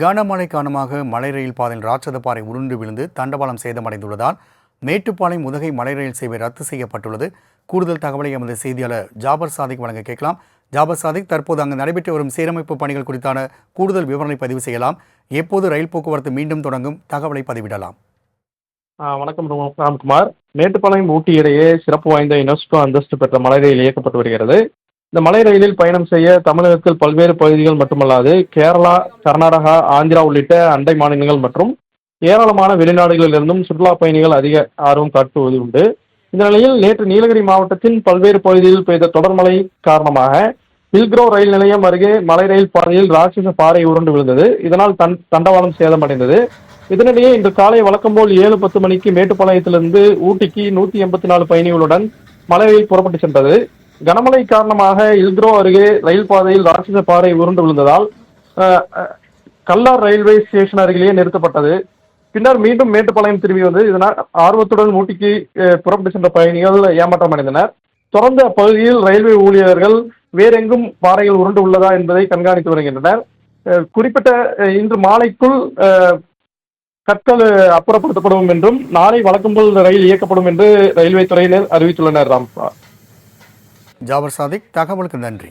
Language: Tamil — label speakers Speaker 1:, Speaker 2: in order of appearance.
Speaker 1: கனமழை காரணமாக மலை ரயில் பாதையில் ராட்சத பாறை உருண்டு விழுந்து தண்டவாளம் சேதமடைந்துள்ளதால் மேட்டுப்பாளையம் உதகை மலை ரயில் சேவை ரத்து செய்யப்பட்டுள்ளது. கூடுதல் தகவலை எமது செய்தியாளர் ஜாபர் சாதிக் வழங்க கேட்கலாம். ஜாபர் சாதிக் தற்போது அங்கு நடைபெற்று வரும் சீரமைப்பு பணிகள் குறித்தான கூடுதல் விவரங்களை பதிவு செய்யலாம். எப்போது ரயில் போக்குவரத்து மீண்டும் தொடங்கும்? தகவலை பதிவிடலாம்.
Speaker 2: வணக்கம் ராம்குமார். மேட்டுப்பாளையம் ஊட்டி இடையே சிறப்பு வாய்ந்த யுனெஸ்கோ அந்தஸ்து பெற்ற மலை ரயில் இயக்கப்பட்டு வருகிறது. இந்த மலை ரயிலில் பயணம் செய்ய தமிழகத்தில் பல்வேறு பகுதிகள் மட்டுமல்லாது கேரளா கர்நாடகா ஆந்திரா உள்ளிட்ட அண்டை மாநிலங்கள் மற்றும் ஏராளமான வெளிநாடுகளிலிருந்தும் சுற்றுலா பயணிகள் அதிக ஆர்வம் காட்டுவது உண்டு. இந்த நிலையில் நேற்று நீலகிரி மாவட்டத்தின் பல்வேறு பகுதிகளில் பெய்த தொடர் மழை காரணமாக பில்க்ரோ ரயில் நிலையம் அருகே மலை ரயில் பாதையில் ராட்சச பாறை உருண்டு விழுந்தது. இதனால் தன் தண்டவாளம் சேதமடைந்தது. இதனிடையே இன்று காலை வழக்கம் போல் ஏழு பத்து மணிக்கு மேட்டுப்பாளையத்திலிருந்து ஊட்டிக்கு நூற்றி எண்பத்தி நாலு பயணிகளுடன் மலை ரயில் புறப்பட்டு சென்றது. கனமழை காரணமாக இல்க்ரோ அருகே ரயில் பாதையில் ராட்சச பாறை உருண்டு விழுந்ததால் கல்லார் ரயில்வே ஸ்டேஷன் அருகிலேயே நிறுத்தப்பட்டது. பின்னர் மீண்டும் மேட்டுப்பாளையம் திரும்பி வந்து இதனால் ஆர்வத்துடன் ஊட்டிக்கு புறப்பட்டு சென்ற பயணிகள் ஏமாற்றம் அடைந்தனர். தொடர்ந்து அப்பகுதியில் ரயில்வே ஊழியர்கள் வேறெங்கும் பாறைகள் உருண்டு உள்ளதா என்பதை கண்காணித்து வருகின்றனர். குறிப்பிட்ட இன்று மாலைக்குள் கற்கள் அப்புறப்படுத்தப்படும் என்றும் நாளை வழக்கம் போல் ரயில் இயக்கப்படும் என்று ரயில்வே துறையினர் அறிவித்துள்ளனர் ராம்பா
Speaker 1: ஜாபர் சாதிக் தகவலுக்கு நன்றி.